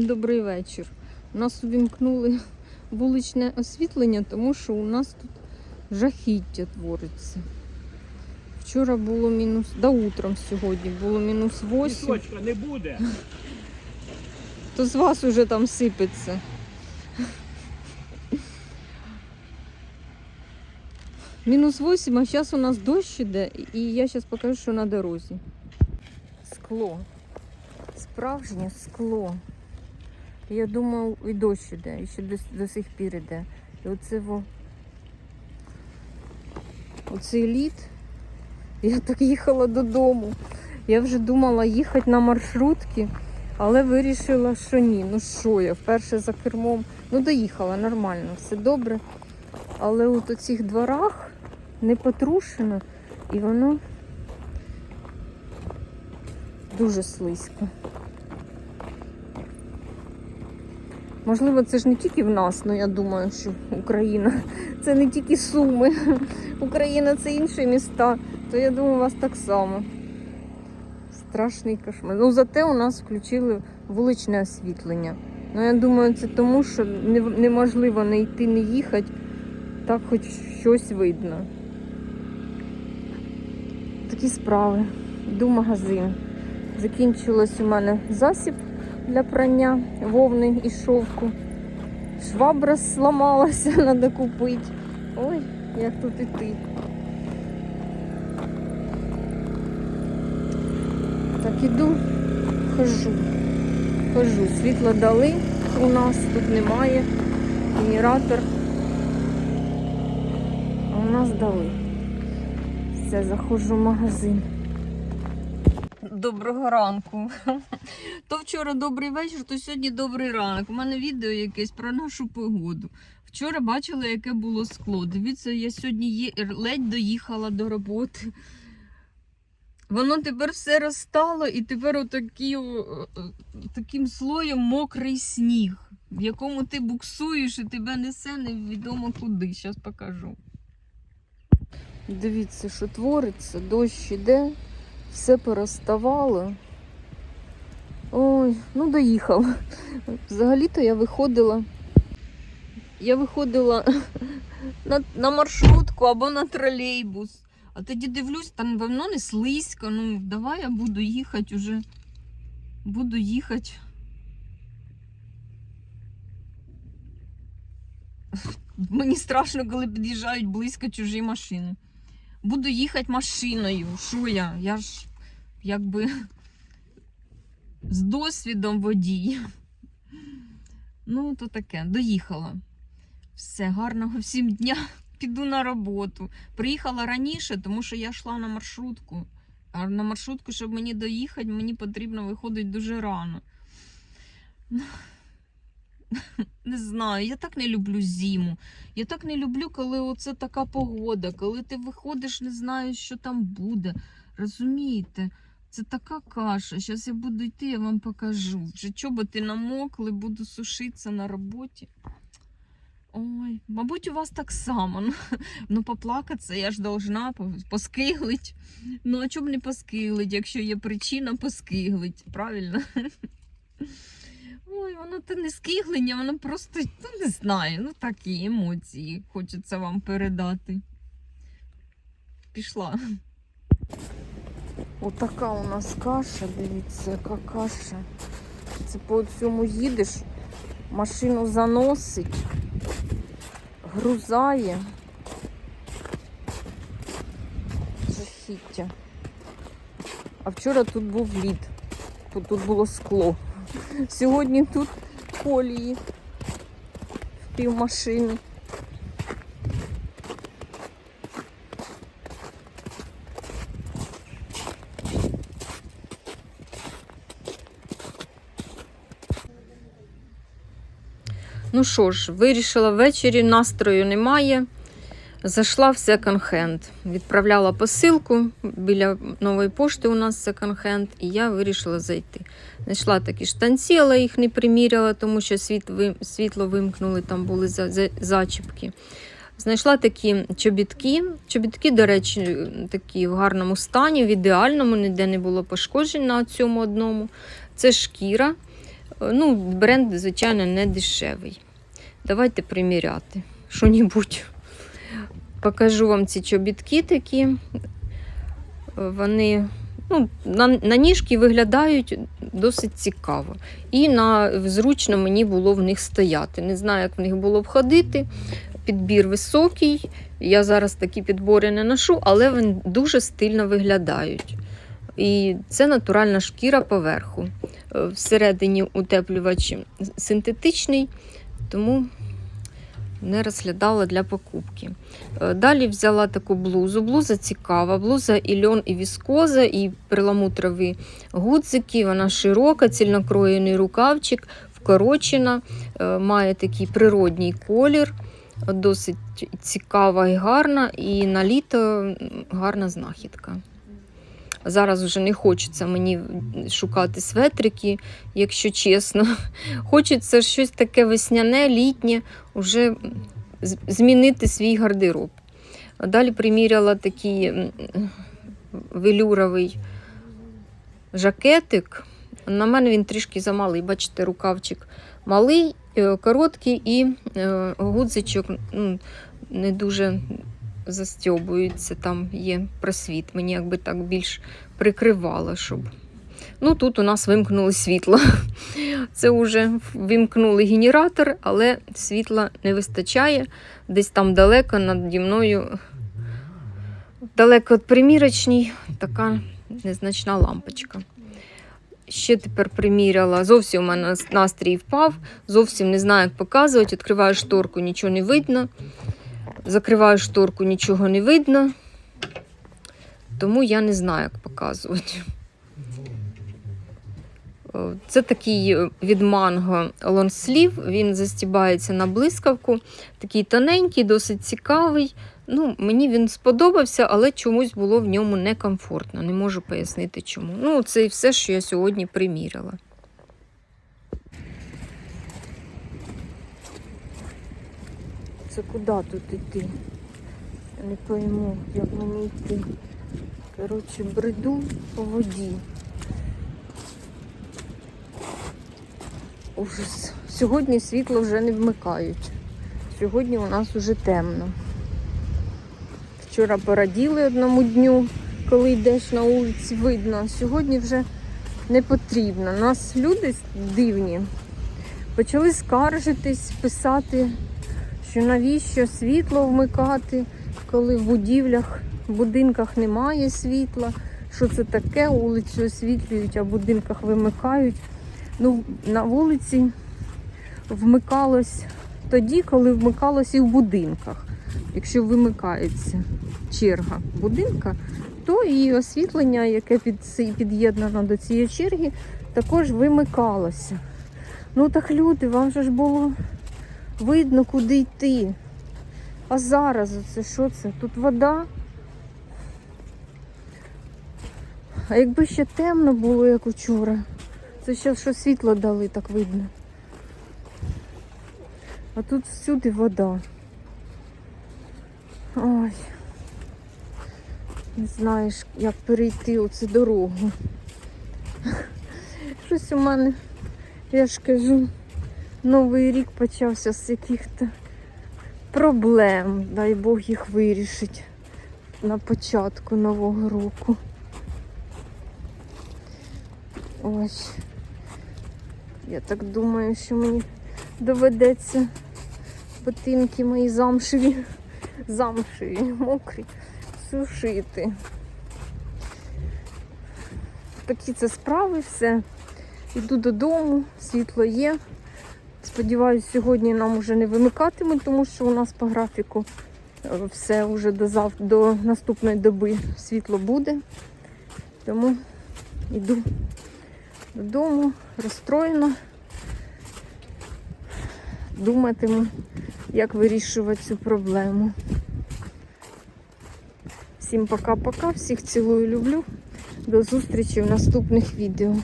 Добрий вечір. У нас увімкнули вуличне освітлення, тому що у нас тут жахіття твориться. Вчора було мінус, да утром сьогодні було мінус 8, Пісочка не буде. то з вас уже там сипеться. Мінус 8, а зараз у нас дощ іде, і я зараз покажу, що на дорозі. Скло. Справжнє скло. Я думав, і дощ іде, і ще до, до сих пір іде. І оце во. Оцей лід. Я так їхала додому. Я вже думала їхати на маршрутки, але вирішила, що ні. Ну що я, вперше за кермом. Ну, доїхала нормально, все добре. Але от у цих дворах не потрушено і воно дуже слизько. Можливо, це ж не тільки в нас, але я думаю, що Україна це не тільки Суми. Україна це інші міста, то я думаю, у вас так само. Страшний кошмар. Ну, зате у нас включили вуличне освітлення. Ну, я думаю, це тому, що неможливо не йти, не їхати, так хоч щось видно. Такі справи. Йду магазин. Закінчилось у мене засіб для прання вовни і шовку. Швабра зламалася, треба купити. Ой, як тут іти. Так іду, хожу. Хожу. Світло дали у нас, тут немає. Генератор. А у нас дали. Все, заходжу в магазин. Доброго ранку. То вчора добрий вечір, то сьогодні добрий ранок. У мене відео якесь про нашу погоду. Вчора бачила, яке було скло. Дивіться, я сьогодні є... ледь доїхала до роботи. Воно тепер все розстало, і тепер отакі, таким слоєм мокрий сніг, в якому ти буксуєш і тебе несе невідомо куди. Зараз покажу. Дивіться, що твориться, дощ іде, все порозставало. Ой, ну доїхала. Взагалі-то я виходила. Я виходила на, на маршрутку або на тролейбус. А тоді дивлюсь, там давно не слизько. Ну, давай я буду їхати уже. Буду їхати. Мені страшно, коли під'їжджають близько чужі машини. Буду їхати машиною. Що я? Я ж якби з досвідом водій. Ну, то таке, доїхала. Все, гарного всім дня. Піду на роботу. Приїхала раніше, тому що я йшла на маршрутку. А на маршрутку, щоб мені доїхати, мені потрібно виходити дуже рано. Не знаю, я так не люблю зиму. Я так не люблю, коли оце така погода, коли ти виходиш, не знаєш, що там буде. Розумієте? Це така каша. Зараз я буду йти, я вам покажу. Вже чоботи намокли, буду сушитися на роботі. Ой, мабуть, у вас так само. Ну, ну поплакатися я ж должна поскиглить. Ну, а чому не поскиглить, якщо є причина поскиглить, правильно? Ой, воно то не скиглення, воно просто, ну не знаю, ну такі емоції хочеться вам передати. Пішла. Отака у нас каша, дивіться, яка каша. Це по цьому їдеш, машину заносить, грузає. Жахіття. А вчора тут був лід. Тут, тут було скло. Сьогодні тут колії в півмашини. Ну що ж, вирішила ввечері, настрою немає. Зайшла в секонд-хенд. Відправляла посилку біля нової пошти у нас секонд-хенд, і я вирішила зайти. Знайшла такі штанці, але їх не приміряла, тому що світ, світло вимкнули, там були за, за, зачіпки. Знайшла такі чобітки. Чобітки, до речі, такі в гарному стані, в ідеальному, ніде не було пошкоджень на цьому одному. Це шкіра. Е, Ну, бренд, звичайно, не дешевий. Давайте приміряти що-небудь. Покажу вам ці чобітки такі. Вони ну, на, на ніжки виглядають досить цікаво. І на, зручно мені було в них стояти. Не знаю, як в них було б ходити. Підбір високий. Я зараз такі підбори не ношу, але вони дуже стильно виглядають. І це натуральна шкіра поверху. Всередині утеплювач синтетичний, тому не розглядала для покупки. Е, Далі взяла таку блузу. Блуза цікава. Блуза і льон, і віскоза, і перламутрові гудзики. Вона широка, цільнокроєний рукавчик, вкорочена, е, має такий природній колір. Досить цікава і гарна, і на літо гарна знахідка. Зараз вже не хочеться мені шукати светрики, якщо чесно. Хочеться щось таке весняне, літнє, вже змінити свій гардероб. Далі приміряла такий велюровий жакетик. На мене він трішки замалий. Бачите, рукавчик малий, е, короткий і е, гудзичок не дуже застьобується. Там є просвіт. Мені якби так більш прикривало, щоб. Ну, тут у нас вимкнули світло. Це вже вимкнули генератор, але світла не вистачає. Десь там далеко наді мною, далеко від примірочній, така незначна лампочка. Ще тепер приміряла. Зовсім у мене настрій впав, зовсім не знаю, як показувати. Відкриваю шторку, нічого не видно. Закриваю шторку, нічого не видно. Тому я не знаю, як показувати. Це такий е, від манго лонслів. Він застібається на блискавку. Такий тоненький, досить цікавий. Ну, мені він сподобався, але чомусь було в ньому некомфортно. Не можу пояснити чому. Ну, це і все, що я сьогодні приміряла. Це куди тут йти? Я не пойму, як мені йти. Коротше, бреду по воді. Ужас. Сьогодні світло вже не вмикають. Сьогодні у нас уже темно. Вчора пораділи одному дню, коли йдеш на вулиці, видно. Сьогодні вже не потрібно. Нас люди дивні. Почали скаржитись, писати, що навіщо світло вмикати, коли в будівлях, в будинках немає світла. Що це таке? Вулицю освітлюють, а в будинках вимикають. Ну, на вулиці вмикалось тоді, коли вмикалось і в будинках. Якщо вимикається черга будинка, то і освітлення, яке під'єднано до цієї черги, також вимикалося. Ну так люди, вам же ж було видно, куди йти. А зараз оце що це? Тут вода. А якби ще темно було, як учора, це ще що світло дали, так видно. А тут всюди вода. Ой. Не знаєш, як перейти оцю дорогу. Щось у мене, я ж кажу, новий рік почався з яких-то проблем. Дай Бог їх вирішить на початку нового року. Ось. Я так думаю, що мені доведеться ботинки мої замшеві, замшеві, мокрі, сушити. Такі це справи, все. Йду додому, світло є. Сподіваюсь, сьогодні нам вже не вимикатимуть, тому що у нас по графіку е, все вже до, зав... до наступної доби світло буде. Тому йду додому, розстроєна. Думатиму, як вирішувати цю проблему. Всім пока-пока, всіх цілую, люблю. До зустрічі в наступних відео.